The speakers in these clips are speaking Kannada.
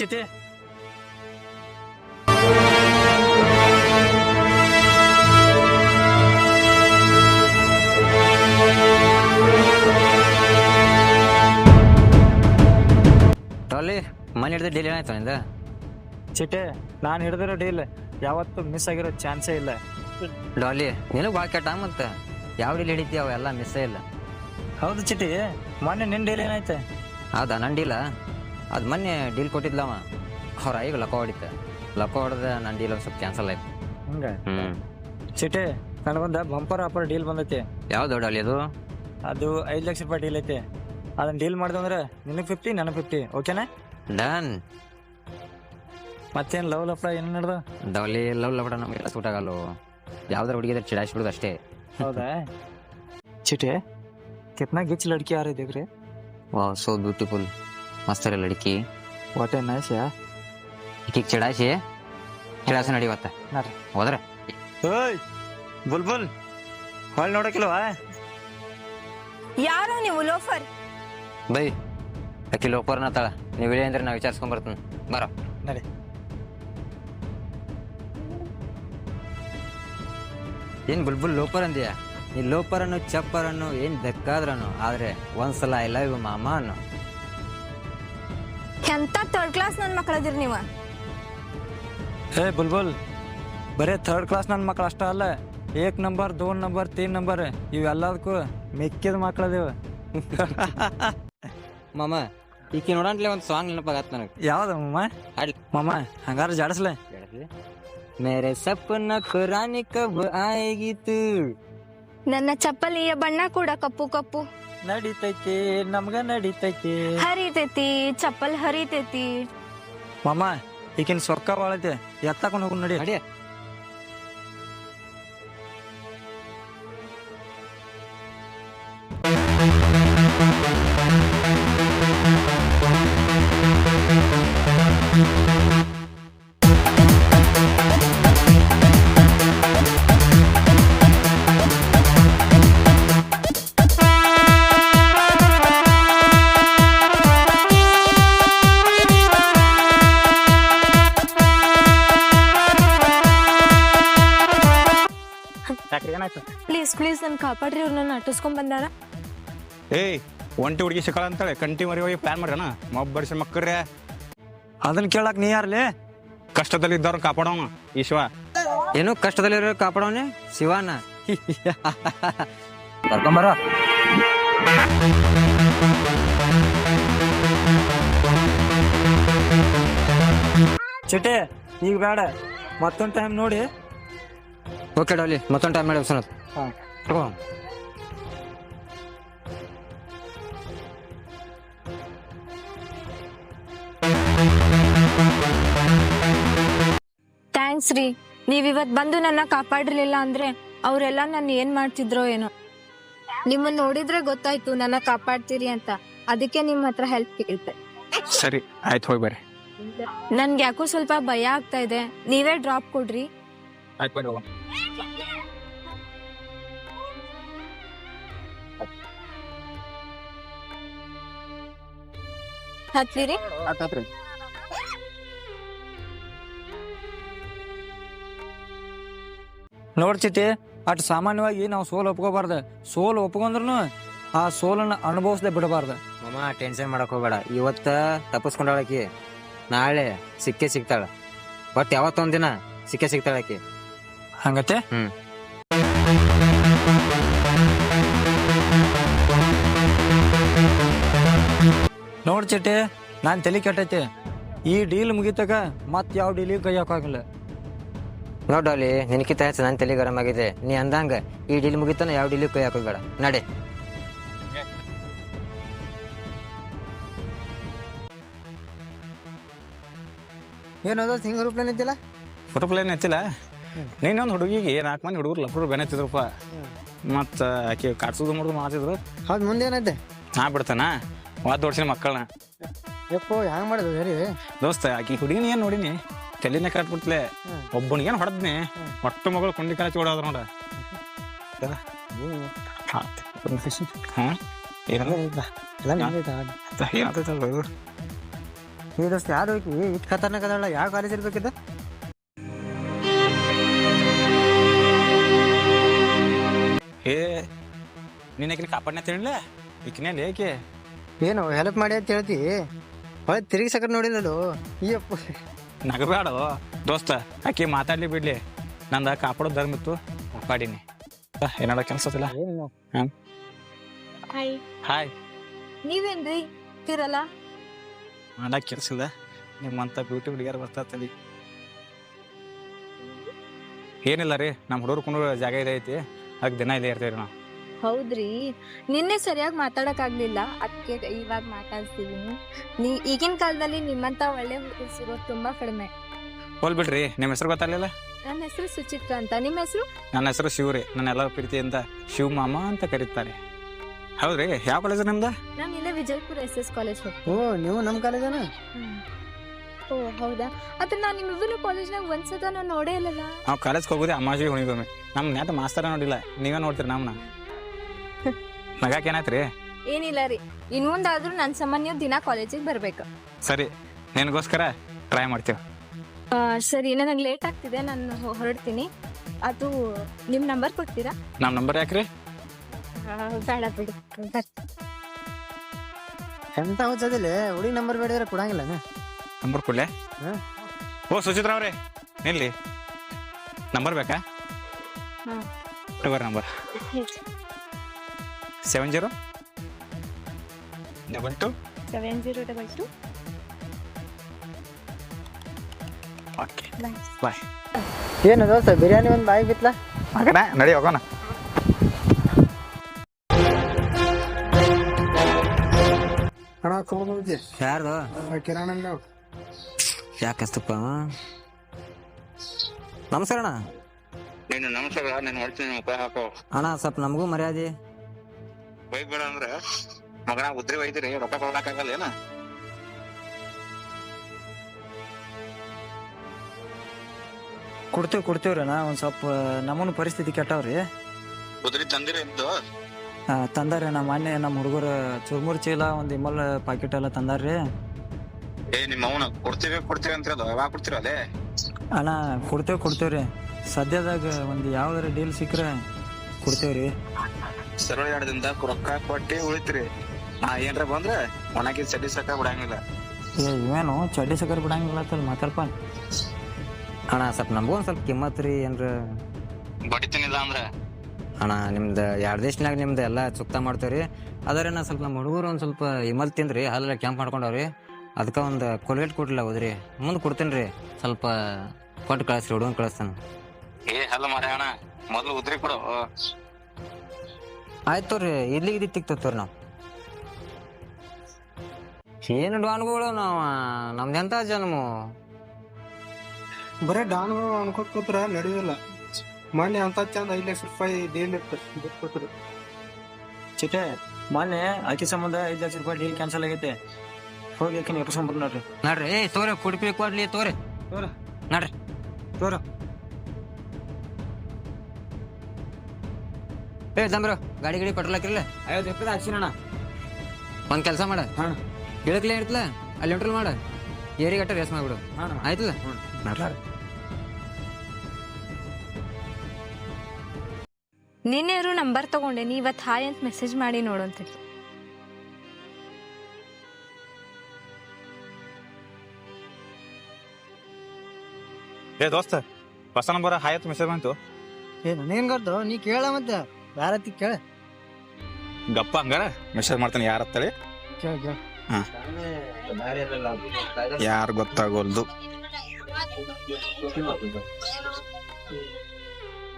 ಚಿಟಿ ಡಾಲಿ ಮನೆ ಹಿಡಿದ ಡೀಲ್ ಏನಾಯ್ತು ನಿಂದ? ಚಿಟಿ ನಾನು ಹಿಡಿದಿರೋ ಡೀಲ್ ಯಾವತ್ತೂ ಮಿಸ್ ಆಗಿರೋ ಚಾನ್ಸೇ ಇಲ್ಲ. ಡಾಲಿ ನಿನಗೆ ಭಾಳ ಕೆಟ್ಟ ಮತ್ತೆ ಯಾವ ಡೀಲ್ ಹಿಡಿತಿ ಅವೆಲ್ಲ ಮಿಸ್ಸೇ ಇಲ್ಲ. ಹೌದು ಚಿಟಿ ಮೊನ್ನೆ ನಿನ್ನ ಡೀಲ್ ಏನಾಯ್ತು? ಹೌದಾ ನನ್ನ ಡೀಲ ಅದು ಮೊನ್ನೆ ಡೀಲ್ ಕೊಟ್ಟಿದ್ಲವ ಅವ್ರ ಈಗ ಲಕ್ಕ ಹೊಡಿತ. ಲಕ್ಕ ಹೊಡೆದ ನನ್ನ ಡೀಲ್ ಒಂದು ಸ್ವಲ್ಪ ಕ್ಯಾನ್ಸಲ್ ಆಯ್ತು. ಹಂಗ? ಹ್ಞೂ ನನಗೊಂದ ಬಂಪರ್ ಆಫರ್ ಡೀಲ್ ಬಂದೈತಿ. ಯಾವ್ದು ಡಾಲಿ ಅದು? ಅದು ಐದು ಲಕ್ಷ ರೂಪಾಯಿ ಡೀಲ್ ಐತಿ. ಅದನ್ನ ಡೀಲ್ ಮಾಡ್ದಂದ್ರೆ ನಿನಗೆ ಫಿಫ್ಟಿ ನನಗೆ ಫಿಫ್ಟಿ ಓಕೆನಾ ಡನ್. ಮತ್ತೇನು ಲವ್ ಲಫ್ಡ ಏನು ನಡೆದು ಡಾಲಿ ಲವ್ ಲವಡ ನಮಗೆಲ್ಲ ಸೂಟ್ ಆಗಲ್ಲ ಯಾವ್ದಾರ ಹುಡುಗಿದ್ರೆ ಚಿಡಾಯಿಸ್ಬಿಡೋದು ಅಷ್ಟೇ. ಹೌದಾ? ಚಿಟೆ ಕೆತ್ತನಾಗ ಗಿಚ್ ಲಡ್ಕಿ ಯಾರು ಇದೀಗ್ರಿ ವಾವ್ ರೀ ಲಡಕಿ ಮಸ್ತರ ಲಡ್ಕಿ ವಾಟ್ ಎ ನೈಸ್ ಯಾ ಈಕಿಗೆ ಚಿಡಾಯಿಸಿ ಚಿಡಾಯಿಸಿ ನಡಿವತ್ತ ನೋಡ್ರಿ. ಹೋದ್ರೆ? ಓಯ್ ಬುಲ್ಬುಲ್ ಹೊಳ್ ನೋಡಕ್ಕಿಲ್ವಾ? ಯಾರು ನೀವು ಲೋಫರ್? ಬೈ ಆಕಿ ಲೋಪರ್ನ ತಳ. ನೀವು ಇಳಿ ಅಂದ್ರೆ ನಾ ವಿಚಾರಿಸ್ಕೊಂಡ್ ಬರ್ತೀನಿ. ಬರೋ. ನಡಿ. ಏನ್ ಬುಲ್ಬುಲ್ ಲೋಪರ್ ಅಂದ್ಯಾ? ನೀ ಲೋಪರ್ ಅನ್ನು ಚಪ್ಪರ್ ಅನ್ನು ಏನ್ ಬೇಕಾದ್ರನು. ಆದ್ರೆ ಒಂದ್ಸಲ ಐ ಲವ್ ಯು ಮಾಮ ಅನ್ನು. ಎಂತ ಥರ್ಡ್ ಕ್ಲಾಸ್ ನನ್ನ ಮಕ್ಕಳದಿರಿ ನೀವು? ಹೇ ಬುಲ್ಬುಲ್ ಬರೀ ಥರ್ಡ್ ಕ್ಲಾಸ್ ನನ್ನ ಮಕ್ಕಳು ಅಷ್ಟ ಅಲ್ಲ ಏಕ್ ನಂಬರ್ ದೋನ್ ನಂಬರ್ ತೀನ್ ನಂಬರ್ ಇವೆಲ್ಲದಕ್ಕೂ ಮೆಕ್ಕಿದ ಮಕ್ಕಳದಿವ ಮಾಮ ಈಕಿ ನೋಡಂತ್ಲೆ ಒಂದು ಸಾಂಗ್ ನೆನಪಾಗತ್ತ ನನಗೆ. ಯಾವ್ದು ಮಮ್ಮ ಹಾಡಿ ಮಮ್ಮ ಹಂಗಾರ ಜಾಡಿಸ್ಲೆ. ಮೇರೆ ಸಪ್ಪನ್ನ ಖುರಾನಿ ಕಬ್ ಆಯ್ಗಿತ್ತು. ನನ್ನ ಚಪ್ಪಲಿಯ ಬಣ್ಣ ಕೂಡ ಕಪ್ಪು ಕಪ್ಪು. ನಡಿತೈತಿ ನಮ್ಗ ನಡಿತೈತಿ. ಹರಿತೈತಿ ಚಪ್ಪಲ್ ಹರಿತೈತಿ. ಮಮ್ಮ ಈಗಿನ ಸೊಕ್ಕ ಒಳಗೆ ಎತ್ತಕೊಂಡ್ ಹೋಗ್ ನಡಿ. ಪ್ಲೀಸ್ ಇವ್ರು ನನ್ನ ಅಟ್ಟಿಸ್ಕೊಂಡ್ ಬಂದಾರ. ಏಯ್ ಒಂಟಿ ಹುಡುಗಿ ಸಿಕ್ಕಳ ಅಂತೇಳಿ ಕಂಟಿ ಮರಿ ಹೋಗಿ ಪ್ಲಾನ್ ಮಾಡ್ರಣ ಮೊಬ್ಬರ್ಸಿ ಮಕ್ಕರ್ರೆ ಅದನ್ನ ಕೇಳಕ್ ನೀ ಯಾರ್ಲಿ? ಕಷ್ಟದಲ್ಲಿ ಇದ್ದವ್ರು ಕಾಪಾಡೋಣ ಈಶ್ವ ಏನು ಕಷ್ಟದಲ್ಲಿರೋ ಕಾಪಾಡೋನೆ? ಶಿವಾನ? ಕರ್ಕೊಂಬರೋ. ಚಿಟ್ಟೆ ಈಗ ಬೇಡ. ಮತ್ತೊಂದು ಟೈಮ್ ನೋಡಿ. ಓಕೆ ಡಾಲಿ ಮತ್ತೊಂದು ಟೈಮ್ ಮಾಡಿ ಸನತ್. ಹಾ. ಥ್ಯಾಂಕ್ಸ್ ರೀ ನೀವ್ ಇವತ್ ಬಂದು ನನ್ನ ಕಾಪಾಡಿರ್ಲಿಲ್ಲ ಅಂದ್ರೆ ಅವರೆಲ್ಲ ನನ್ನ ಏನ್ ಮಾಡ್ತಿದ್ರೋ ಏನೋ ನಿಮ್ಮನ್ನ ನೋಡಿದ್ರೆ ಗೊತ್ತಾಯ್ತು ನನ್ನ ಕಾಪಾಡ್ತೀರಿ ಅಂತ ಅದಕ್ಕೆ ನಿಮ್ ಹತ್ರ ಹೆಲ್ಪ್ ಕೇಳ್ತೆ ಸರಿ ಆಯ್ತು ಹೋಗಿ ಬರ್ರಿ ನನ್ಗೆ ಯಾಕೋ ಸ್ವಲ್ಪ ಭಯ ಆಗ್ತಾ ಇದೆ ನೀವೇ ಡ್ರಾಪ್ ಕೊಡ್ರಿ ಆಯ್ತು ಬನ್ನಿ ಹೋಗೋಣ ಹತ್ಲಿರಿ ನೋಡ್ ಚಿಟ್ಟಿ ಅಟ್ ಸಾಮಾನ್ಯವಾಗಿ ನಾವು ಸೋಲ್ ಒಪ್ಕೋಬಾರ್ದು. ಸೋಲ್ ಒಪ್ಕೊಂಡ್ರು ಆ ಸೋಲನ್ನ ಅನುಭವಿಸದೆ ಬಿಡಬಾರ್ದು. ಮಮ್ಮ ಟೆನ್ಷನ್ ಮಾಡಕ್ ಹೋಗ್ಬೇಡ. ಇವತ್ತ ತಪ್ಪಿಸ್ಕೊಂಡಾಳಕಿ ನಾಳೆ ಸಿಕ್ಕೇ ಸಿಗ್ತಾಳ. ಬಟ್ ಯಾವತ್ತೊಂದಿನ ಸಿಕ್ಕೇ ಸಿಗ್ತಾಳಕಿ ಹಂಗತ್ತೆ? ಹ್ಮ್. ನೋಡ್ ಚಿಟ್ಟಿ ನಾನ್ ತಲೆ ಕೆಟ್ಟೈತಿ. ಈ ಡೀಲ್ ಮುಗಿತಕ ಮತ್ ಯಾವ ಡೀಲಿಗೆ ಕೈ ಹಾಕೋಗಿಲ್ಲ ನೋಡಲ್ಲಿ ನಿನಕಿತ ಹೆಚ್ಚು ನನ್ನ ತಲೆ ಗರಂ ಆಗಿದೆ. ನೀ ಅಂದಂಗ ಈ ಡೀಲ್ ಮುಗಿತಾನ ಯಾವ ಡೀಲ್ ಕೈ ಹಾಕೋಬೇಡ. ನಡೆ. ಏನದು ಸಿಂಗಲ್ ಪ್ಲಾನ್ ನಿಂತಿಲ್ಲ? ಫೋಟೋ ಪ್ಲೇನ್ ಹಚ್ಚಿಲ್ಲ ನೀನೊಂದು ಹುಡುಗಿಗೆ ನಾಲ್ಕು ಮಂದಿ ಹುಡುಗರು ಲಫ್ರು ಬೆನತ್ತಿದ್ರಪ್ಪ ಮತ್ತು ಆಕೆ ಕಾಡ್ಸೋದು ಮಾಡೋದು ಮಾಡ್ತಿದ್ರು ಹೌದು ಮುಂದೆ ಏನಿದೆ ನಾ ಬಿಡ್ತಾನ? ವಾದ ದೊಡ್ಸಿನ ಮಕ್ಕಳನ್ನ ಯಪ್ಪೋ ಹ್ಯಾಂಗ ಮಾಡೋದು ಹೇಳಿ ದೋಸ್ತ ಆಕೆ ಹುಡುಗಿನ ಏನು ನೋಡಿನಿ? ತಲೆನೇ ಕಟ್ಬಿಡ್ತಲೆ ಒಬ್ಬನಿಗೇನು ಹೊಡೆದ್ನಿ? ಮೊಟ್ಟ ಮಗಳು ಕೊಂಡಿ ಕಾಲ ಚೋಡಾದ್ರ ನೋಡ. ಏ ದೋಸ್ತ ಯಾರು ಇಷ್ಟು ಖತರ್ನಾಕ್ ಅದಲ್ಲ ಯಾವ ಕಾಲೇಜ್ ಇರ್ಬೇಕಿದ್ದ ಏ ನಿನ್ನ ಕಾಪಾಡ್ನೆ ತಿಳಿಲ್ಲ ಈಕಿನಲ್ಲಿ ಏಕೆ? ಏನು ಹೆಲ್ಪ್ ಮಾಡಿ ಅಂತ ಹೇಳ್ತಿ? ಹೊಳೆ ತಿರುಗಿಸಕ ನೋಡಿಲ್ಲದು ಅಯ್ಯಪ್ಪ. ನಗಬೇಡ. ದೋಸ್ತ ಆಕಿ ಮಾತಾಡ್ಲಿ ಬಿಡ್ಲಿ. ನಂದ ಕಾಪಾಡೋ ಧರ್ಮ ಇತ್ತು ಕಾಪಾಡೀನಿ. ಏನಾಡ ಕೆಲಸ ಇಲ್ಲ ಹಾಯ್ ಹಾಯ್ ನೀವೇನ್ರಿ? ತಿರಲ್ಲ ಮಾಡಕ್ ಕೆಲಸ ಇಲ್ಲ ನಿಮ್ಮಂತ ಬ್ಯೂಟಿ ಹುಡುಗಿಯರ್ ಬರ್ತಾತಲಿ ಏನಿಲ್ಲ ರೀ ನಮ್ಮ ಹುಡುಗರು ಕುಂಡ ಜಾಗ ಇದೆ ಐತಿ. ಅದಕ್ಕೆ ದಿನ ಇಲ್ಲೇ ಇರ್ತೀವಿ ನಾವು. ಹೌದ್ರಿ. ನಿನ್ನೆ ಸರಿಯಾಗಿ ಮಾತಾಡಕ್ ಆಗ್ಲಿಲ್ಲ ಅದಕ್ಕೆ ಇವಾಗ ಮಾತಾಡ್ತಿದೀನಿ ನೀ ಈಗಿನ ಕಾಲದಲ್ಲಿ ನಿಮ್ಮಂತ ಒಳ್ಳೆ ಹುಡುಗರು ಸಿಗೋದು ತುಂಬಾ ಕಡಿಮೆ. ಹೋಲ್ ಬಿಡ್ರಿ. ನಿಮ್ಮ ಹೆಸರು ಗೊತ್ತಾಗ್ಲಿಲ್ಲ? ನನ್ನ ಹೆಸರು ಸುಚಿತ್ರ ಅಂತ. ನಿಮ್ಮ ಹೆಸರು? ನನ್ನ ಹೆಸರು ಶಿವ್ರಿ. ನನ್ನ ಎಲ್ಲ ಪ್ರೀತಿಯಿಂದ ಶಿವ ಮಾಮ ಅಂತ ಕರೀತಾರೆ. ಹೌದ್ರಿ. ಯಾವ ಕಾಲೇಜ್ ನಿಮ್ದು? ನಾನು ಇಲ್ಲೇ ವಿಜಯಪುರ ಎಸ್ ಎಸ್ ಕಾಲೇಜ್ ಓ ನೀವು ನಮ್ಮ ಕಾಲೇಜನ? ಓ ಹೌದಾ? ಆದ್ರೆ ನಾನು ನಿಮ್ಮಿಬ್ಬರು ಕಾಲೇಜ್ನಾಗ ಒಂದ್ಸತ ನಾನು ನೋಡೇ ಇಲ್ಲಲ್ಲ. ನಾವು ಕಾಲೇಜ್ಗೆ ಹೋಗೋದೇ ಅಮ್ಮಾಜಿ ಹುಣಿಗೊಮ್ಮೆ ನಮ್ಮ ನೆಟ್ ಮಾಸ್ತರ ನೋಡಿಲ್ಲ. ನೀವೇ ನೋಡ್ತೀರಿ ನಮ್ಮನ್ನ ನಗಾಕ್ ಏನಾಯ್ತ್ರಿ ಏನಿಲ್ಲ ರೀ. ಇನ್ ಮುಂದಾದ್ರೂ ನನ್ನ ಸಂಬಂಧ ನೀವು ದಿನ ಕಾಲೇಜಿಗೆ ಬರ್ಬೇಕು. ಸರಿ ನಿನಗೋಸ್ಕರ ಟ್ರೈ ಮಾಡ್ತೀವಿ. ಆ, ಸರಿ ನನಗೆ ಲೇಟ್ ಆಗ್ತಿದೆ ನಾನು ಹೊ- ಹೊರಡ್ತೀನಿ. ಅದು ನಿಮ್ಮ ನಂಬರ್ ಕೊಡ್ತೀರಾ? ನಮ್ಮ ನಂಬರ್ ಯಾಕ್ರಿ? ಆ, ಬೇಡ ಬಿಡಿ ಬರ್ತೀನಿ. ಎಂತ ಹುಚ್ಚದಿಲ್ಲ ಹುಡುಗಿ ನಂಬರ್ ಬೇಡಿದ್ರೆ ಕೊಡಂಗಿಲ್ಲ ನಂಬರ್ ಕೊಡ್ಲೆ? ಹ್ಮ್. ಓ ಸುಚಿತ್ರ ಅವ್ರೆ ನಿಲ್ಲಿ. ನಂಬರ್ ಬೇಕಾ? ಹ್ಮ್. Number seven zero double two seven zero double two okay bye bye ಏನು ದೋಸ್ತ ಬಿರಿಯಾನಿ ಒಂದು ಬಾಯಿ ಬಿತ್ಲಾ? ಮಗನ ನಡಿ ಹೋಗೋಣ. ಯಾರ್ದು? ಕಿರಾಣ ಯಾಕಸ್ತಪ್ಪ ನಮಸ್ಕಾರ ಅಣ್ಣ. ನೀನು ನಮಸ್ಕಾರ ನೀನು ಹೊಡ್ತೀನಿ ಉಪಾಯ ಹಾಕೋ. ಅಣ್ಣ ಸ್ವಲ್ಪ ನಮಗೂ ಮರ್ಯಾದೆ. ಬೈಕ್ ಬೇಡ ಅಂದ್ರ ಮಗನ ಉದ್ರಿ ಒಯ್ದಿರಿ ರೊಕ್ಕ ಕೊಡಕ್ಕಾಗಲ್ಲ ಏನ? ಕೊಡ್ತೇವೆ ಕೊಡ್ತೇವ್ರಿ ಅಣ್ಣ ಒಂದು ಸ್ವಲ್ಪ ನಮ್ಮನ್ನು ಪರಿಸ್ಥಿತಿ ಕೆಟ್ಟವ್ರಿ. ಉದ್ರಿ ತಂದಿರಿ ಇದ್ದು ಆ, ತಂದಾರ್ರಿ ನಮ್ಮ ಮೊನ್ನೆ ನಮ್ಮ ಹುಡುಗರು ಚುರ್ಮುರ್ ಚೀಲ ಒಂದು ಇಮಲ್ ಪಾಕೆಟ್ ಎಲ್ಲ ತಂದಾರ್ರಿ. ಏ ನಿಮ್ಮ ಅವನ ಕೊಡ್ತೀವಿ ಕೊಡ್ತೀವಿ ಅಂತ ಯಾವಾಗ ಕೊಡ್ತೀರಲ್ಲೇ ಅಣ್ಣ ಕೊಡ್ತೇವೆ ಕೊಡ್ತೇವ್ರಿ. ಸದ್ಯದಾಗ ಒಂದು ಯಾವ್ದಾರ ಡೀಲ್ ಸಿಕ್ಕರೆ ಕೊಡ್ತೇವ್ರಿ. ಸರಳ ಎರಡದಿಂದ ರೊಕ್ಕ ಕೊಟ್ಟಿ ಉಳಿತ್ರಿ. ನಾ ಏನ್ರ ಬಂದ್ರ ಒಣಗಿ ಚಡ್ಡಿ ಸಕ್ಕ ಬಿಡಂಗಿಲ್ಲ. ಏ ಇವೇನು? ಚಡ್ಡಿ ಸಕ್ಕರೆ ಬಿಡಂಗಿಲ್ಲ ಅಂತಲ್ಲ ಮಾತಾಡ್ಪ ಅಣ್ಣ ಸ್ವಲ್ಪ ನಮಗೂ ಒಂದು ಸ್ವಲ್ಪ ಕಿಮ್ಮತ್ ರೀ ಏನ್ರ? ಬಡಿತೀನಿಲ್ಲ ಅಂದ್ರ? ಅಣ್ಣ ನಿಮ್ದು ಎರಡು ದಿವ್ಸನಾಗ ನಿಮ್ದು ಎಲ್ಲ ಚುಕ್ತ ಮಾಡ್ತೇವ್ರಿ. ಅದರ ನಾ ಸ್ವಲ್ಪ ನಮ್ಮ ಹುಡುಗರು ಒಂದು ಸ್ವಲ್ಪ ಇಮಲ್ ತಿಂದ್ರಿ ಅಲ್ಲೆಲ್ಲ ಕ್ಯಾಂಪ್ ಮಾಡ್ಕೊಂಡವ್ರಿ. ಅದಕ್ಕೆ ಒಂದು ಕೊಲ್ಗೇಟ್ ಕೊಡ್ಲಿಲ್ಲ ಹೋದ್ರಿ. ಮುಂದೆ ಕೊಡ್ತೀನಿ ರೀ ಸ್ವಲ್ಪ ಕೊಟ್ಟು ಕಳಿಸ್ರಿ ಹುಡುಗನ್ ಕಳಿಸ್ತಾನೆ. ಏ ಹಲ್ಲ ಅಣ್ಣ. ಮೊದ್ಲು ಉದ್ರಿ ಕೊಡು. ಆಯ್ತು ತೋರಿ ಇಡ್ಲಿ ಇದ್ದು ತೋರಿ ನಾವು? ಏನು ಡಾನ್ಗಳು ನಾವು ನಮ್ದೆಂತ ಜನ್ಮ? ಬರೇ ಡಾನ್ಗಳು ಅನ್ಕೋತ್ ಕೂತ್ರ ನಡೆಯೋದಿಲ್ಲ. ಮೊನ್ನೆ ಅಂತ ಚಂದ ಐದು ಲಕ್ಷ ರೂಪಾಯಿ ಡೀಲ್ ಬಿಟ್ಕೊಟ್ರು ಚಿಟ್ಟೆ ಮೊನ್ನೆ ಆಕಿ ಸಂಬಂಧ ಐದು ಲಕ್ಷ ರೂಪಾಯಿ ಡೀಲ್ ಕ್ಯಾನ್ಸಲ್ ಆಗೈತೆ. ಹೋಗಿ ಆಕಿನ ಎಪ್ಸ್ಕೊಂಡ್ಬರ್ ನೋಡ್ರಿ. ನಡ್ರಿ ಏ ತೋರಿ ಕುಡ್ಪಿ ಕೊಡ್ಲಿ ತೋರಿ ತೋರ. ನಡ್ರಿ. ತೋರ. ಏ ದಮ್ರು ಗಾಡಿ ಗಿಡಿ ಪೆಟ್ರೋಲ್ ಹಾಕಿರಲ್ಲ? ಐವತ್ತು ರೂಪಾಯಿ ಹಾಕ್ಸಿನಣ್ಣ ಒಂದ್ ಕೆಲಸ ಮಾಡ. ಹಾ. ಇಳಕ್ಲೆ ಇರ್ತಲ್ಲ ಅಲ್ಲಿ ಎಂಟ್ರಲ್ ಮಾಡ. ಏರಿಗಟ್ಟ ರೇಸ್ ಮಾಡ್ಬಿಡು. ಹಾಂ ಆಯ್ತಲ್ಲ? ನಿನ್ನೆ ನಂಬರ್ ತಗೊಂಡೆ ನೀ ಇವತ್ತು ಹಾಯ್ ಅಂತ ಮೆಸೇಜ್ ಮಾಡಿ ನೋಡುವಂತ ಏ ದೋಸ್ತ ಹೊಸ ನಂಬರ್ ಅಂತ ಮೆಸೇಜ್ ಬಂತು? ಏನು ನೀನ್ ಗೊತ್ತು? ನೀ ಕೇಳ ಮತ್ತೆ. ಯಾರತ್ತಿ ಕೇಳ. ಗಪ್ಪ ಹಂಗಾರ? ಮೆಸೇಜ್ ಮಾಡ್ತಾನೆ ಯಾರ ಹತ್ತಳೆ ಕೇಳ ಕೇಳ. ಯಾರು ಗೊತ್ತಾಗೋಲ್ದು.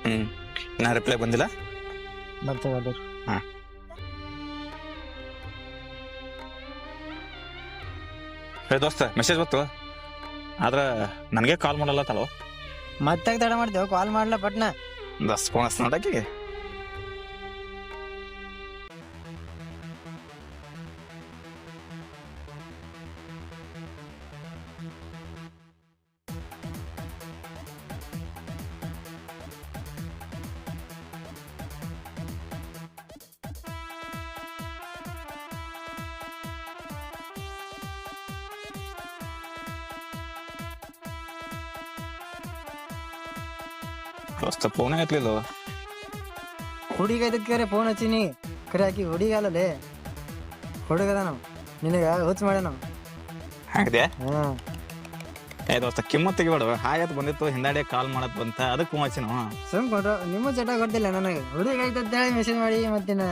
ಹ್ಮ್ ನಾ ರಿಪ್ಲೈ ಬಂದಿಲ್ಲ? ಬರ್ತದ ಹೇ. ದೋಸ್ತ ಮೆಸೇಜ್ ಬತ್ತು ಆದ್ರ ನನಗೆ ಕಾಲ್ ಮಾಡಲ್ಲ ತಲೋ. ಮತ್ತೆ ತಡ ಮಾಡ್ತೇವೆ ಕಾಲ್ ಮಾಡ್ಲಾ ಪಟ್ನ? ದಸ್ ಫೋನ್ ನೋಡಕ್ಕೆ ದೋಸ್ತ ಫೋನ್ ಎತ್ತಲಿಲ್ಲ ಹುಡುಗ ಇದಕ್ಕೆ ಫೋನ್ ಹಚ್ಚೀನಿ. ಕರೆ ಹಾಕಿ ಹುಡುಗ ಅಲ್ಲಲೇ. ಹುಡುಗದ ನಾವು. ನಿನಗ ಹುಚ್ಚು ಮಾಡ್ಯ ನಾವು. ಹಾಗಿದೆ ಹ್ಮ್ ಏ ದೋಸ್ತ ಕಿಮ್ಮತ್ ತೆಗಿಬೇಡ ಹಾಯತ್ ಬಂದಿತ್ತು ಹಿಂದಾಡೆ ಕಾಲ್ ಮಾಡಕ್ ಬಂತ. ಅದಕ್ಕೆ ಫೋನ್ ಹಚ್ಚಿ ನಾವು ಸುಮ್ ಕೊಟ್ರು. ನಿಮ್ಮ ಚಟ ಗೊತ್ತಿಲ್ಲ ನನಗೆ. ಹುಡುಗ ಹೇಳಿ ಮೆಸೇಜ್ ಮಾಡಿ ಮತ್ತಿನ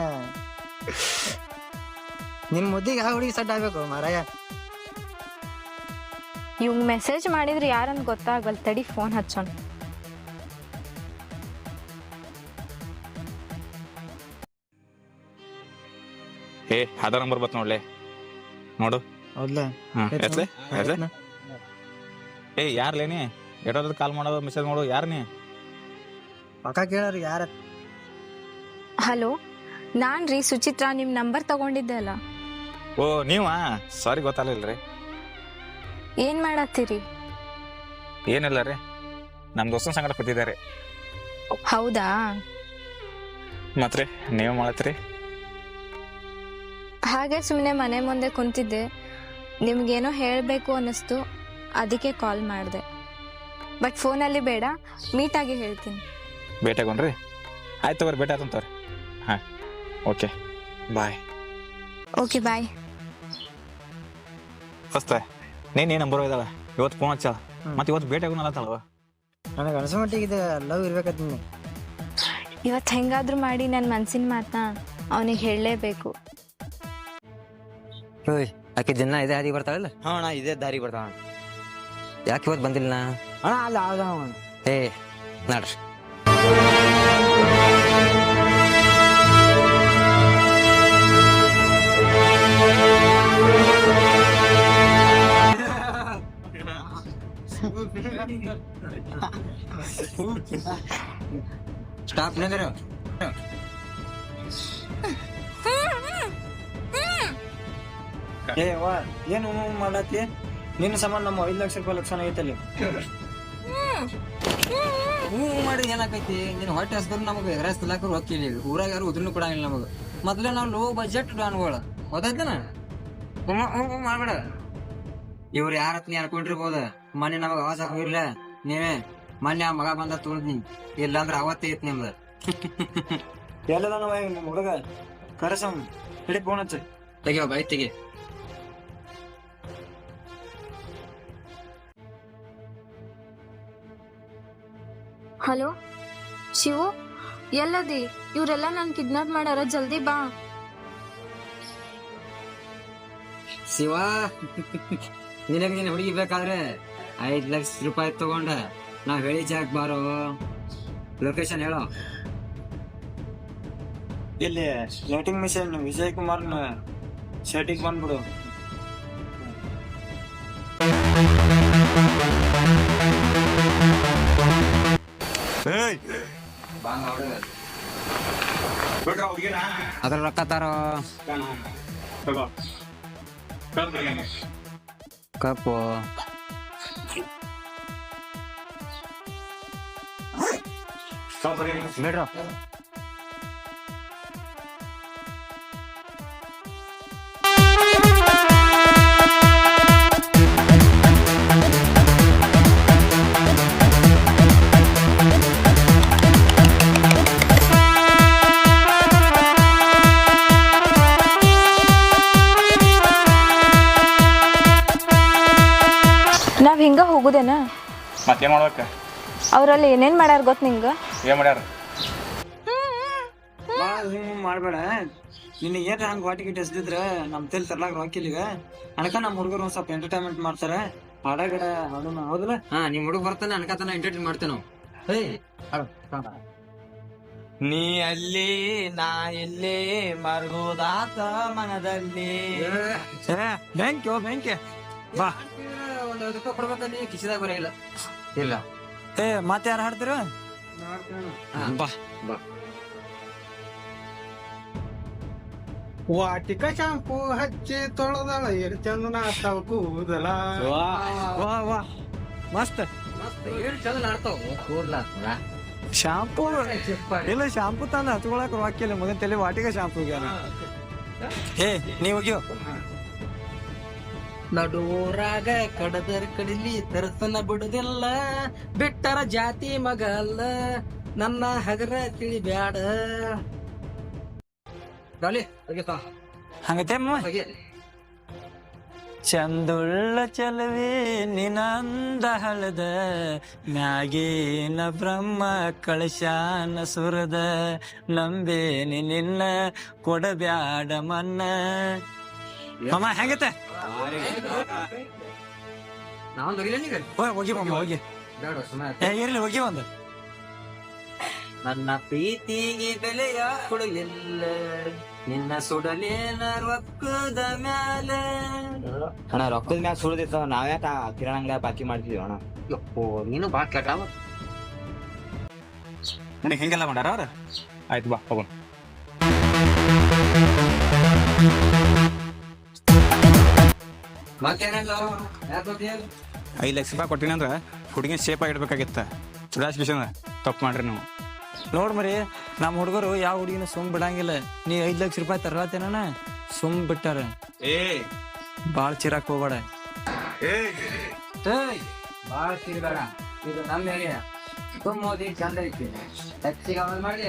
ನಿಮ್ಮ ಮುದ್ದಿಗೆ ಆ ಹುಡುಗಿ ಸೆಟ್ ಆಗ್ಬೇಕು ಮಾರಾಯ. ಇವ್ ಮೆಸೇಜ್ ಮಾಡಿದ್ರೆ ಯಾರಂತ ಗೊತ್ತಾಗಲ್ಲ ತಡಿ ಫೋನ್ ಹಚ್ಚೋಣ. ಏ ಅದ ನಂಬರ್ ಬತ್ ನೋಡ್ಲೆ. ನೋಡು. ಎತ್ಲೆ? ಎತ್ಲೆ? ಏ ಯಾರ್ಲೇನಿ ಎಡೋದ್ ಕಾಲ್ ಮಾಡೋದು ಮೆಸೇಜ್ ಮಾಡು ಯಾರ್ ನೀ? ಪಕ್ಕ ಕೇಳ್ರಿ ಯಾರ? ಹಲೋ ನಾನ್ ರೀ ಸುಚಿತ್ರಾ ನಿಮ್ ನಂಬರ್ ತಗೊಂಡಿದ್ದೆ ಅಲ್ಲ? ಓ ನೀವಾ? ಸಾರಿ ಗೊತ್ತಾಗಲಿಲ್ರಿ ಏನ್ ಮಾಡತ್ತೀರಿ? ಏನಿಲ್ಲ ರೀ. ನಮ್ ದೋಸ್ತನ ಸಂಗಡ ಕೊಟ್ಟಿದ್ದಾರೆ ಹೌದಾ? ಮತ್ರಿ ನೀವ್ ಮಾಡತ್ರಿ ಹಾಗೆ ಸುಮ್ಮನೆ ಮನೆ ಮುಂದೆ ಕುಂತಿದ್ದೆ. ನಿಮ್ಗೇನೋ ಹೇಳಬೇಕು ಅನ್ನಿಸ್ತು. ಅದಕ್ಕೆ ಕಾಲ್ ಮಾಡಿದೆ. ಬಟ್ ಫೋನಲ್ಲಿ ಬೇಡ ಮೀಟಾಗಿ ಹೇಳ್ತೀನಿ. ಭೇಟಿಯಾಗೊಂಡ್ರಿ ಆಯ್ತು ತಗೋರಿ ಭೇಟ ಆತಂತವ್ರಿ ಹಾಂ okay. Bye. Okay bye first ನೀನು ಏನು ನಂಬರ್ ಇದ್ದಾಳೆ ಇವತ್ತು ಫೋನ್ ಹಚ್ಚ ಮತ್ತೆ ಇವತ್ತು ಭೇಟಿ ಆಗೋನಲ್ಲತ್ತಲ್ವ ನನಗೆ ಅನಿಸ ಮಟ್ಟಿಗೆ ಇದು ಲವ್ ಇರ್ಬೇಕತ್ ಇವತ್ತು ಹೆಂಗಾದ್ರೂ ಮಾಡಿ ನನ್ನ ಮನ್ಸಿನ ಮಾತನ್ನ ಅವನಿಗೆ ಹೇಳಲೇಬೇಕು. ಓಯ್ ಆಕೆ ದಿನ ಇದೇ ಹಾದಿ ಬರ್ತಾಳಲ್ಲ? ಹಾ ಅಣ್ಣ ಇದೇ ದಾರಿ ಬರ್ತಾವ ಯಾಕೆ ಇವತ್ತು ಬಂದಿಲ್ಲ ನಾ ಅಣ್ಣ ಅಲ್ಲ ಅದ ಅವ. ಏ ನಡ್ರಿ. ಸ್ಟಾಪ್ ನಿಂದ್ರು. ಏ ವಾ ಏನು ಮಾಡತ್ತಿ ನಿನ್ನ ಸಂಬಂಧ ನಮ್ಮ ಐದು ಲಕ್ಷ ರೂಪಾಯಿ ಲಕ್ಷಣ ಐತಲ್ಲಿ ಹ್ಞೂ ಮಾಡಿ ಏನಾಕೈತಿ? ನೀನು ಹೊಟ್ಟೆ ಹಸ್ದ್ರು ನಮಗೆ ಎಗರಸ್ ತಿಲಾಕ ಹೋಗ್ತೀನಿ ಊರಾಗ ಯಾರು ಉದ್ರನು ಕೊಡಂಗಿಲ್ಲ ನಮಗೆ. ಮೊದಲೇ ನಾವು ಲೋ ಬಜೆಟ್ ಡಾನ್ಗಳು ಗೊತ್ತಾಯ್ತನ? ಮಾಡ್ಬೇಡ. ಇವ್ರು ಯಾರ ಹತ್ರ ಅನ್ಕೊಂಡಿರ್ಬೋದ ಮೊನ್ನೆ ನಮಗೆ ಆವಾಜ್ ಹಾಕಿರ್ಲ ನೀವೇ ಮೊನ್ನೆ ಆ ಮಗ ಬಂದ ತುಳಿದ್ನಿ. ಇಲ್ಲಾಂದ್ರೆ ಅವತ್ತೇ ಐತಿ ನಿಮ್ದು. ಎಲ್ಲದ ನಮ್ಮ ಹುಡುಗ? ಕರೆಸಮ್. ಹಿಡಿ ಫೋನ್ ಹಚ್ಚ. ತೆಗಿಯೋ ಬಾಯ್ ತೆಗಿ. ಹಲೋ? ಶಿವು? ಎಲ್ಲದಿ ಇವರೆಲ್ಲ ನಾನು ಕಿಡ್ನಾಪ್ ಮಾಡ್ಯಾರ ಜಲ್ದಿ ಬಾ. ಶಿವ? ನಿನಗೆ ನೀನು ಹುಡುಗಿ ಬೇಕಾದ್ರೆ ಐದ್ ಲಕ್ಷ ರೂಪಾಯಿ ತಗೊಂಡ ನಾ ಹೇಳಿ ಜಾಗ ಬಾರೋ. ಲೊಕೇಶನ್ ಹೇಳೋ. ಇಲ್ಲಿ ರೇಟಿಂಗ್ ಮಿಷನ್ ವಿಜಯ್ ಕುಮಾರ್ನ ಶರ್ಟಿಗೆ ಬಂದ್ಬಿಡು. ಅದ್ರ ರೊಕ್ಕ ತಾರೋ. ಕಪ್ಪು. ಬಿಡ್ರೋ. ನಾವ್ ಹಿಂಗ ಹೋಗುದೇನ? ಮತ್ತೇನ್ ಮಾಡ್ಬೇಕ? ಅವ್ರಲ್ಲಿ ಏನೇನ್ ಮಾಡ್ಯಾರ ಗೊತ್ತ ನಿಂಗ? ಏನ್ ಮಾಡ್ಯಾರ? ಮಾಡ್ಬೇಡ. ನಿನಗೆ ಏನ್ ಹಂಗ ವಾಟಿ ಗಿಟ್ ಎಸ್ದಿದ್ರ ನಮ್ ತೆಲ್ ತರ್ಲಾಗ ರೊಕ್ಕಿಲ್ಲ ಈಗ ಅನ್ಕ ನಮ್ಮ ಹುಡುಗರು ಒಂದ್ ಸ್ವಲ್ಪ ಎಂಟರ್ಟೈನ್ಮೆಂಟ್ ಮಾಡ್ತಾರ. ಹಾಡ ಗಿಡ ಹಾಡೋಣ ಹೌದಲ್ಲ? ಹಾ ನಿಮ್ ಹುಡುಗ ಬರ್ತಾನೆ ಅನ್ಕತನ ಎಂಟರ್ಟೈನ್ ಮಾಡ್ತೇವೆ ನಾವು. ಏಯ್ ನೀ ಅಲ್ಲಿ ನಾ ಇಲ್ಲಿ ಮರ್ಗೋದಾತ ಮನದಲ್ಲಿ. ಬ್ಯಾಂಕ್ ಬ್ಯಾಂಕ್ ಬಾ. ಒಂದ್ ಐವತ್ತು ರೂಪಾಯಿ ಕಿಸಿದಾಗ ಬರೆಯಿಲ್ಲ ಇಲ್ಲ. ಏ ಮತ್ತೆ ಯಾರು ಹಾಡ್ತೀರ? ಬಾ. ವಾಟಿಕ ಶಾಂಪೂ ಹಚ್ಚಿ ತೊಳೆದಳ ಎಡ್ ಚಂದನ ಆಡ್ತಾವ ಕೂದಲ. ವಾ. ವಾ ಮಸ್ತ್. ಮಸ್ತ್. ಏನ್ ಚಂದ ಕೂರ್ಲ ಶಾಂಪೂ. ಇಲ್ಲ ಶಾಂಪೂ ತಂದ ಹಚ್ಕೊಳಕ್ ರೊಕ್ಕಿಲ್ಲ ಮಗನ್ ತಲೆ ವಾಟಿಕ ಶಾಂಪೂ ಗ್ಯಾನ ಹೇ ನೀ ಹೋಗ್ಯೋ. ನಡುವರಾಗ ಕಡದರ್ ಕಡಿಲಿ ತರಸನ ಬಿಡುದಿಲ್ಲ ಬಿಟ್ಟರ ಜಾತಿ ಮಗ ಅಲ್ಲ ನನ್ನ ಹಗರ ತಿಳಿಬ್ಯಾಡ ಹಂಗತೆ ಚಂದುಳ್ಳ ಚಲವೇ ನಿನಂದ ಹಳದ ಮ್ಯಾಗೇನ ಬ್ರಹ್ಮ ಕಳಶಾನ ಸುರದ ನಂಬೇನಿ ನಿನ್ನ ಕೊಡಬ್ಯಾಡ ಮನ್ನ. ಹೆಂಗತೆ? ನಾವು ಹೋಗಿಲ್ಲ ನೀಗ ಹೋಗಿ ಮಮ್ಮ ಹೋಗಿ. ಬೇಡ ಸುಮ್ಮನೆ ಏ ಇರ್ಲಿ ಹೋಗಿ ಒಂದು ನನ್ನ ಪ್ರೀತಿಗೆ ಬೆಲೆಯ ಕೊಡಲಿಲ್ಲ ನಿನ್ನ ಸುಡಲೇನ ರೊಕ್ಕದ ಮ್ಯಾಲ. ಅಣ್ಣ ರೊಕ್ಕದ ಮ್ಯಾಲ ಸುಳ್ದಿತ್ತ ನಾವ್ಯಾಕ ಕಿರಾಣ ಅಂಗಡಿ ಬಾಕಿ ಮಾಡ್ತಿದ್ವಿ ಅಣ್ಣ. ಯಪ್ಪೋ ನೀನು ಬಾ ಕೆಟ್ಟ ನನಗೆ ಹಿಂಗೆಲ್ಲ ಮಾಡ್ಯಾರ ಅವ್ರ? ಆಯ್ತು ಬಾ ಹೋಗೋಣ. ಐದು ಲಕ್ಷ ರೂಪಾಯಿ ಕೊಟ್ಟಿನಿ ಅಂದ್ರೆ ಹುಡುಗಿನ ಶೇಪ್ ಇಡ್ಬೇಕಾಗಿತ್ತ ಚುಡಾಸ್ಕಿಶನ್ ತಪ್ಪು ಮಾಡ್ರಿ ನೀವು. ನೋಡ್ ಮರಿ ನಮ್ಮ ಹುಡುಗರು ಯಾವ ಹುಡುಗಿನ ಸುಮ್ ಬಿಡಂಗಿಲ್ಲ. ನೀ ಐದ್ ಲಕ್ಷ ರೂಪಾಯಿ ತರಲತ್ತೇನ ಸುಮ್ ಬಿಟ್ಟಾರ. ಏ. ಬಾಳ್ ಚಿರಾಕ್ ಹೋಗ್ಬೇಡ. ಬಾಳ ಇದು ನಮ್ಮ ಏರಿಯಾ ಓದಿ ಚಂದ ಐತಿ. ಹೆಚ್ಚಿಗೆ ಮಾಡಿ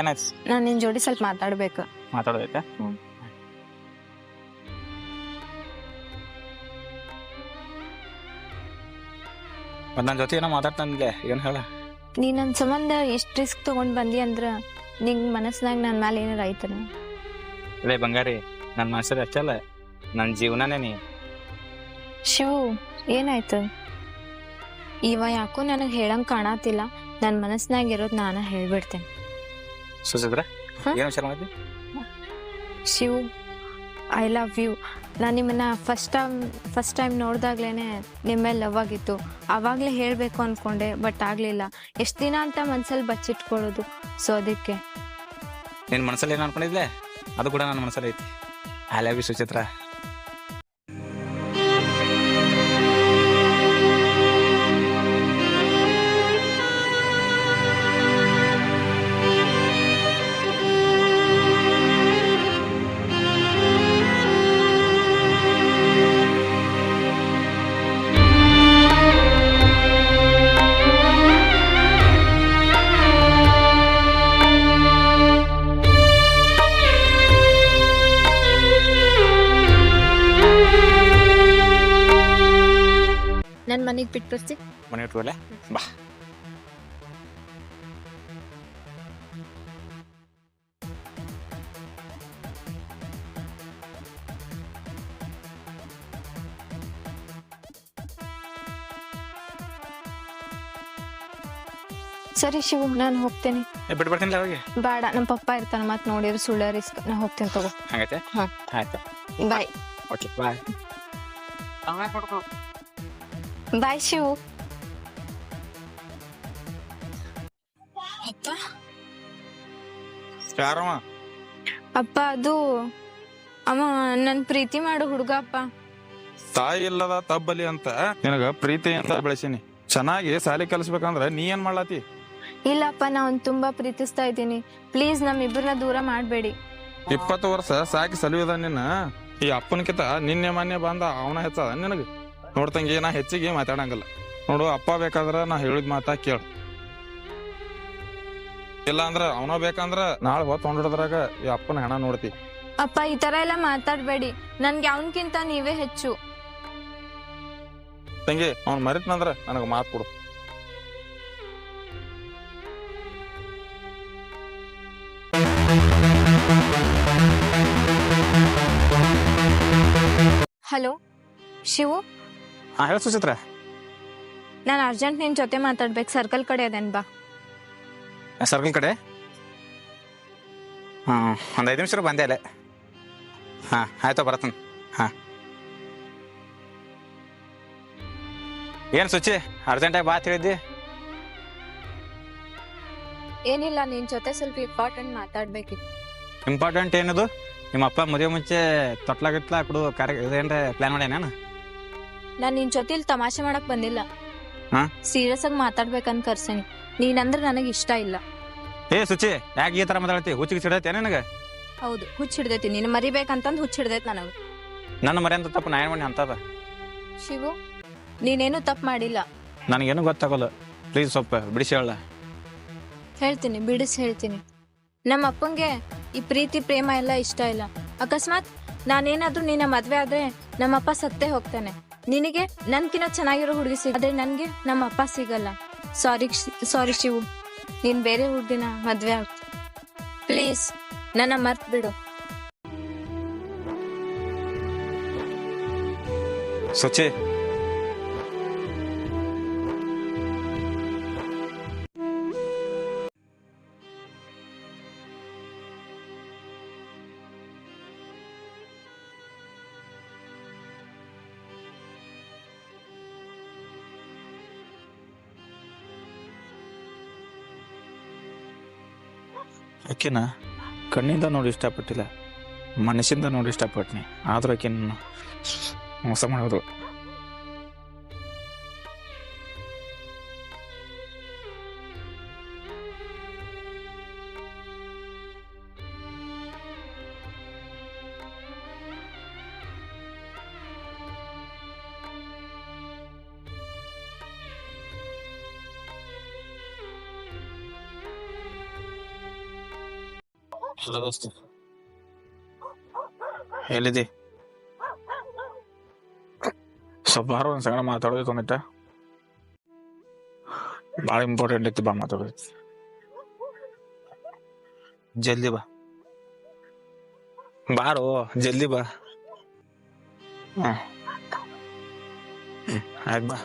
ಏನಾಯ್ತು ನಾನು ನಿನ್ನ ಜೋಡಿ ಸ್ವಲ್ಪ ಮಾತಾಡ್ಬೇಕು. ಮಾತಾಡೋದೈತೆ ಹ್ಮ್. ಮತ್ತು ನನ್ನ ಜೊತೆ ಏನೋ ಮಾತಾಡ್ತಾನಿಲ್ಲ ಏನು ಹೇಳ? ನೀ ನನ್ನ ಸಂಬಂಧ ಎಷ್ಟು ರಿಸ್ಕ್ ತಗೊಂಡ್ ಬಂದಿ ಅಂದ್ರ ನಿಂಗ್ ಮನಸ್ನಾಗ ನನ್ನ ಮೇಲೆ ಏನಾರ ಐತನ ಲೇ ಬಂಗಾರಿ ನನ್ನ ಮನಸ್ಸಲ್ಲಿ ಅಷ್ಟಲ್ಲ ನನ್ನ ಜೀವನನೇ ನೀ. ಶಿವ ಏನಾಯ್ತು? ಇವ ಯಾಕೋ ನನಗೆ ಹೇಳಂಗ್ ಕಾಣತಿಲ್ಲ. ನನ್ನ ಮನಸ್ನಾಗ ಇರೋದು ನಾನ ಹೇಳ್ಬಿಡ್ತೇನೆ. ಸುಸಿದ್ರ ಹ? ಏನು ವಿಚಾರ ಮಾಡಿದ್ವಿ ಶಿವ್ ಐ ಲವ್ ಯು ನಾನು ನಿಮ್ಮನ್ನ ಫಸ್ಟ್ ಟೈಮ್ ಫಸ್ಟ್ ಟೈಮ್ ನೋಡಿದಾಗ್ಲೇ ನಿಮ್ಮ ಮೇಲೆ ಲವ್ ಆಗಿತ್ತು. ಆವಾಗಲೇ ಹೇಳಬೇಕು ಅಂದ್ಕೊಂಡೆ ಬಟ್ ಆಗಲಿಲ್ಲ. ಎಷ್ಟು ದಿನ ಅಂತ ಮನಸ್ಸಲ್ಲಿ ಬಚ್ಚಿಟ್ಕೊಳ್ಳೋದು? ಸೊ ಅದಕ್ಕೆ. ನಿನ್ನ ಮನಸ್ಸಲ್ಲಿ ಏನು ಅನ್ಕೊಂಡಿದ್ಲೆ? ಅದು ಕೂಡ ನನ್ನ ಮನಸ್ಸಲ್ಲಿ ಐತಿ. I love you Suchitra. ಮನೆ ಇಟ್ಕೊಳ್ಳೆ ಬಾ ಸರಿ ಶಿವು ನಾನು ಹೋಗ್ತೇನೆ. ಏ ಬಿಟ್ಟು ಬರ್ತೀನಿ ಅವಾಗ ಬೇಡ ನಮ್ಮ ಪಪ್ಪ ಇರ್ತಾನೆ ಮತ್ತೆ ನೋಡಿದ್ರೆ ಸುಳ್ಳ ರಿಸ್ಕ್ ನಾ ಹೋಗ್ತೇನೆ ತಗೋ. ಹಂಗೈತೆ? ಹಾ. ಆಯ್ತು. Bye okay bye bye Shivu. ಯಾರವ? ಅಪ್ಪ ಅದು ಅವ ನನ್ ಪ್ರೀತಿ ಮಾಡು ಹುಡುಗ ಅಪ್ಪ ತಾಯಿ ಇಲ್ಲದ ತಬ್ಬಲಿ ಅಂತ ನಿನಗ ಪ್ರೀತಿ ಅಂತ ಬೆಳೆಸೀನಿ. ಚೆನ್ನಾಗಿ ಸಾಲಿ ಕಲಿಸ್ಬೇಕಂದ್ರ ನೀ ಏನ್ ಮಾಡ್ಲಾತಿ? ಇಲ್ಲಪ್ಪ ನಾ ಅವ್ನ್ ತುಂಬಾ ಪ್ರೀತಿಸ್ತಾ ಇದ್ದೀನಿ. ಪ್ಲೀಸ್ ನಮ್ಮಿಬ್ಬರನ್ನ ದೂರ ಮಾಡಬೇಡಿ. ಇಪ್ಪತ್ತು ವರ್ಷ ಸಾಕಿ ಸಲುವಿದ ನಿನ್ನ. ಈ ಅಪ್ಪನಕಿತ ನಿನ್ನೆ ಮೊನ್ನೆ ಬಂದ ಅವನ ಹೆಚ್ಚದ ನಿನಗ. ನೋಡ್ತಂಗಿ ನಾ ಹೆಚ್ಚಿಗೆ ಮಾತಾಡಂಗಿಲ್ಲ. ನೋಡು ಅಪ್ಪ ಬೇಕಾದ್ರ ನಾ ಹೇಳಿದ ಮಾತಾ ಕೇಳು. ಇಲ್ಲ ಅಂದ್ರ ಅವನ ಬೇಕಂದ್ರ ನಾಳೆ ಹೊತ್ತು ಹೊಂಡದ್ರಾಗ ಈ ಅಪ್ಪನ ಹೆಣ ನೋಡ್ತಿ. ಅಪ್ಪ ಈ ತರ ಎಲ್ಲ ಮಾತಾಡ್ಬೇಡಿ. ನನ್ಗೆ ಅವನ್ಕಿಂತ ನೀವೇ ಹೆಚ್ಚು. ತಂಗಿ ಅವ್ನ ಮರಿತ್ನಂದ್ರ ನನಗ ಮಾತ್ ಕೊಡು. ಹಲೋ ಶಿವು? ಹೇಳ ಸುಚಿತ್ರ. ನಾನು ಅರ್ಜೆಂಟ್ ನಿನ್ ಜೊತೆ ಮಾತಾಡ್ಬೇಕು ಸರ್ಕಲ್ ಕಡೆ ಅದೇನ್ ಬಾ. ಸರ್ಕಲ್ ಕಡೆ? ಹಾಂ ಒಂದು ಐದು ನಿಮಿಷ ಬಂದೆ ಅಲ್ಲೇ. ಹಾಂ ಆಯ್ತು ಬರತ್ತನ್. ಹಾಂ. ಏನು ಸುಚಿ ಅರ್ಜೆಂಟಾಗಿ ಬಾ ಹೇಳಿದ್ದಿ? ಏನಿಲ್ಲ ನಿನ್ನ ಜೊತೆ ಸ್ವಲ್ಪ ಇಂಪಾರ್ಟೆಂಟ್ ಮಾತಾಡ್ಬೇಕಿತ್ತು. ಇಂಪಾರ್ಟೆಂಟ್ ಏನದು? ನಿಮ್ಮ ಅಪ್ಪ ಮದುವೆ ಮುಂಚೆ ತೊಟ್ಲಾಗಿತ್ಲ ಕೊಡು ಕಾರ್ಯ ಇದೇನ್ರ ಪ್ಲಾನ್ ಮಾಡ್ಯಾನೇನು ನಾನು ನಿನ್ ಜೊತೆ ಇಲ್ಲಿ ತಮಾಷೆ ಮಾಡಕ್ ಬಂದಿಲ್ಲ. ಹಾಂ? ಸೀರಿಯಸ್ ಆಗಿ ಮಾತಾಡ್ಬೇಕಂತ ಕರ್ಸೇನಿ. ನೀನಂದ್ರೆ ನನಗೆ ಇಷ್ಟ ಇಲ್ಲ. ಏ ಸುಚಿ ಯಾಕೆ ಈ ತರ ಮಾತಾಡ್ತಿ? ಹುಚ್ಚಿಗೆ ಸಿಡತ್ತೆ ನನಗೆ? ಹೌದು ಹುಚ್ಚ ಹಿಡ್ದೈತಿ. ನೀನು ಮರಿಬೇಕಂತಂದ್ ಹುಚ್ಚ ಹಿಡ್ದೈತಿ ನನಗೆ. ನನ್ನ ಮರೆ ಅಂತ ತಪ್ಪು ನಾನು ಮಾಡಿ ಅಂತದ. ಶಿವು ನೀನೇನು ತಪ್ಪು ಮಾಡಿಲ್ಲ. ನನಗೇನು ಗೊತ್ತಾಗಲ್ಲ. ಪ್ಲೀಸ್ ಸ್ವಲ್ಪ ಬಿಡಿಸಿ ಹೇಳ. ಹೇಳ್ತೀನಿ ಬಿಡಿಸಿ ಹೇಳ್ತೀನಿ. ನಮ್ಮ ಅಪ್ಪಂಗೆ ಈ ಪ್ರೀತಿ ಪ್ರೇಮ ಎಲ್ಲ ಇಷ್ಟ ಇಲ್ಲ. ಅಕಸ್ಮಾತ್ ನಾನೇನಾದ್ರೂ ನಿನ್ನ ಮದ್ವೆ ಆದ್ರೆ ನಮ್ಮಪ್ಪ ಸತ್ತೇ ಹೋಗ್ತಾನೆ. ನಿನಗೆ ನನ್ಕಿನ ಚೆನ್ನಾಗಿರೋ ಹುಡುಗಿ ಸಿಗ ಆದ್ರೆ ನನ್ಗೆ ನಮ್ಮ ಅಪ್ಪ ಸಿಗಲ್ಲ. ಸಾರಿ ಸಾರಿ ಶಿವು ನೀನ್ ಬೇರೆ ಹುಡುಗಿನ ಮದ್ವೆ ಆಗ್ ಪ್ಲೀಸ್ ನನ್ನ ಮರ್ತ್ ಬಿಡು ಸುಚಿ ಆಕಿನ ಕಣ್ಣಿಂದ ನೋಡಿ ಇಷ್ಟಪಟ್ಟಿಲ್ಲ ಮನಸ್ಸಿಂದ ನೋಡಿ ಇಷ್ಟಪಟ್ನಿ. ಆದ್ರೂ ಆಕಿನ ಮೋಸ ಮಾಡೋದು ಹಲೋ ದೋಸ್ತ ಎಲ್ಲಿದ್ದಿ ಸ್ವಲ್ಪ ಬಾರೋ ಒಂದು ಸಂಗಡ ಮಾತಾಡೋದು ಒಂದಿಟ್ಟ ಭಾಳ ಇಂಪಾರ್ಟೆಂಟ್ ಐತಿ ಬಾ ಮಾತಾಡೋದು. ಜಲ್ದಿ ಬಾ. ಬಾರೋ, ಜಲ್ದಿ ಬಾ. ಹಾಂ ಆಯ್ತು ಬಾ.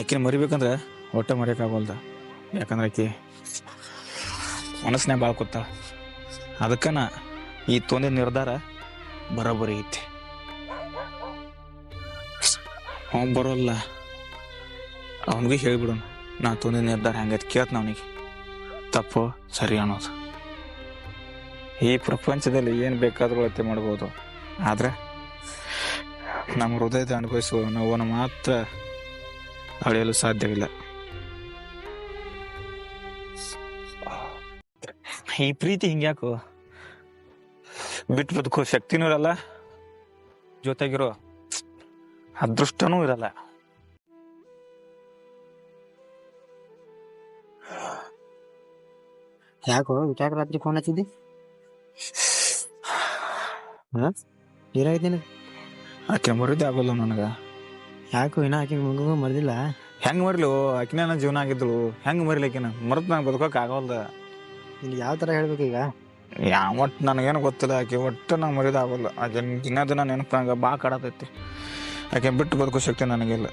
ಆಕಿನ ಮರಿಬೇಕಂದ್ರೆ ಒಟ್ಟೆ ಮರೆಯೋಕ್ಕಾಗಲ್ದ ಯಾಕಂದ್ರೆ ಆಕೆ ಮನಸ್ಸಿನಾಗ ಭಾಳ ಕೊತ್ತಾಳ ಅದಕ್ಕೆ ನಾ ಈ ತೊಂದಿನ ನಿರ್ಧಾರ ಬರೋಬ್ಬರಿ ಐತಿ. ಅವ್ನ್ ಬರೋಲ್ಲ. ಅವನಿಗೆ ಹೇಳ್ಬಿಡು, ನಾ ತೊಂದಿದ ನಿರ್ಧಾರ ಹೆಂಗೈತೆ ಕೇಳ್ತ ಅವನಿಗೆ. ತಪ್ಪು, ಸರಿ ಅನ್ನೋದು. ಈ ಪ್ರಪಂಚದಲ್ಲಿ ಏನು ಬೇಕಾದರೂ ಅಳತೆ ಮಾಡ್ಬೋದು. ಆದ್ರೆ ನಮ್ಮ ಹೃದಯದ ಅನುಭವಿಸುವ ನೋವನ್ನು ಮಾತ್ರ ಅಳೆಯಲು ಸಾಧ್ಯವಿಲ್ಲ. ಈ ಪ್ರೀತಿ ಹಿಂಗ್ಯಾಕು ಬಿಟ್ಟು ಬದುಕೋ ಶಕ್ತಿನೂ ಇರಲ್ಲ ಜೊತೆಗಿರೋ ಅದೃಷ್ಟನೂ ಇರಲ್ಲ. ಯಾಕೋ ಯಾಕೆ ರಾತ್ರಿ ಫೋನ್ ಹಚ್ಚಿದ್ದಿ? ನಿನಗೆ ಆಕೆ ಮರಿದೇ ಆಗೋಲ್ಲ ನನಗೆ. ಯಾಕೋ ಇನ್ನ ಆಕೆ ಮಗು ಮರ್ದಿಲ್ಲ? ಹೆಂಗ್ ಮರಿಲು ಆಕಿನ ನನ್ನ ಜೀವನ ಆಗಿದ್ದಳು ಹೆಂಗ್ ಮರಿಲಿ ಆಕಿನ? ಮರೆತು ನಂಗೆ ಬದುಕೋಕೆ ಆಗೋಲ್ದ ಯಾವ ಥರ ಈಗ? ಯಾವ ಒಟ್ಟು ನನಗೇನು ಗೊತ್ತಿಲ್ಲ ಆಕೆ ಒಟ್ಟು ನಂಗೆ ಮರಿದ ಆಗೋಲ್ಲ. ಆಕೆ ದಿನ ದಿನ ನಂಗೆ ಬಾ ಕಾಡತೈತಿ. ಆಕೆ ಬಿಟ್ಟು ಬದುಕೋ ಶಕ್ತಿ ನನಗಿಲ್ಲ.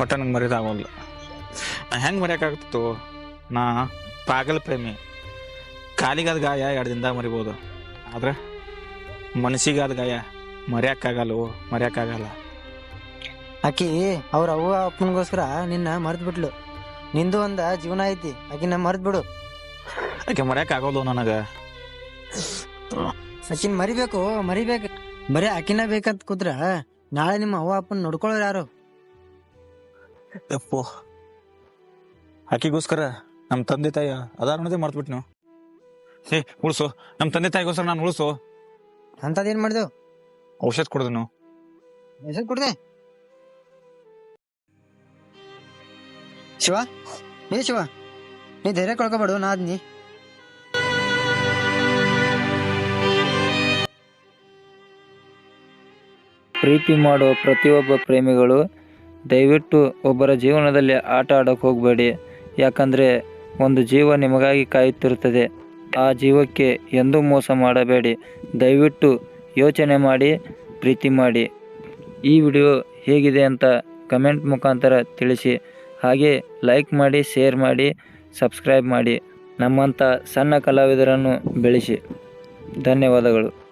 ಒಟ್ಟು ನಂಗೆ ಮರಿದ ಆಗೋಲ್ಲ. ನಾ ಹೆಂಗೆ ಮರೆಯೋಕ್ಕಾಗ್ತಿತ್ತು ನಾ ಪಾಗಲ್ ಪ್ರೇಮಿ. ಕಾಲಿಗಾದ ಗಾಯ ಎರಡು ದಿನದಾಗ ಮರಿಬೋದು. ಆದ್ರೆ ಮನಸ್ಸಿಗಾದ ಗಾಯ ಮರೆಯೋಕ್ಕಾಗಲ್ಲ ಮರೆಯೋಕ್ಕಾಗಲ್ಲ ಆಕಿ ಅವ್ರ ಅವ್ವ ಅಪ್ಪನಿಗೋಸ್ಕರ ನಿನ್ನ ಮರ್ದ್ ಬಿಟ್ಲು ನಿಂದು ಒಂದ ಜೀವನ ಐತಿ ಆಕಿನ ಮರ್ದ್ ಬಿಡು ಆಕೆ ಆಗೋದು ನನಗೆ. ಸಚಿನ್ ಮರಿಬೇಕು ಮರಿಬೇಕು. ಬರೀ ಆಕಿನ ಬೇಕಂತ ಕೂತ್ರ ನಾಳೆ ನಿಮ್ಮ ಅವ್ವ ಅಪ್ಪನ ನೋಡ್ಕೊಳ್ಳೋರು ಯಾರು? ಅಪ್ಪೋ ಆಕಿಗೋಸ್ಕರ ನಮ್ಮ ತಂದೆ ತಾಯಿ ಅದಾರ ಅನ್ನೋದೇ ಮರ್ತ್ಬಿಟ್ಟು ನೀವು. ಏ ಉಳಿಸು. ನಮ್ಮ ತಂದೆ ತಾಯಿಗೋಸ್ಕರ ನಾನು ಉಳಿಸು. ಅಂತದೇನ್ ಮಾಡಿದೆವು ಔಷಧ ಕೊಡ್ದು ನೀವು. ಔಷಧ ಕೊಡ್ದೆ? ಶಿವ? ಏ ಶಿವ, ನೀ ಧೈರ್ಯ ಕಳ್ಕೊಬೇಡು, ನಾ ಅದ್ನಿ ಪ್ರೀತಿ ಮಾಡುವ ಪ್ರತಿಯೊಬ್ಬ ಪ್ರೇಮಿಗಳು, ದಯವಿಟ್ಟು ಒಬ್ಬರ ಜೀವನದಲ್ಲಿ ಆಟ ಆಡೋಕೆ ಹೋಗಬೇಡಿ. ಯಾಕಂದರೆ ಒಂದು ಜೀವ ನಿಮಗಾಗಿ ಕಾಯುತ್ತಿರುತ್ತದೆ. ಆ ಜೀವಕ್ಕೆ ಎಂದೂ ಮೋಸ ಮಾಡಬೇಡಿ. ದಯವಿಟ್ಟು ಯೋಚನೆ ಮಾಡಿ, ಪ್ರೀತಿ ಮಾಡಿ. ಈ ವಿಡಿಯೋ ಹೇಗಿದೆ ಅಂತ ಕಮೆಂಟ್ ಮುಖಾಂತರ ತಿಳಿಸಿ. ಹಾಗೆ ಲೈಕ್ ಮಾಡಿ ಶೇರ್ ಮಾಡಿ ಸಬ್ಸ್ಕ್ರೈಬ್ ಮಾಡಿ ನಮ್ಮಂಥ ಸಣ್ಣ ಕಲಾವಿದರನ್ನು ಬೆಳೆಸಿ. ಧನ್ಯವಾದಗಳು.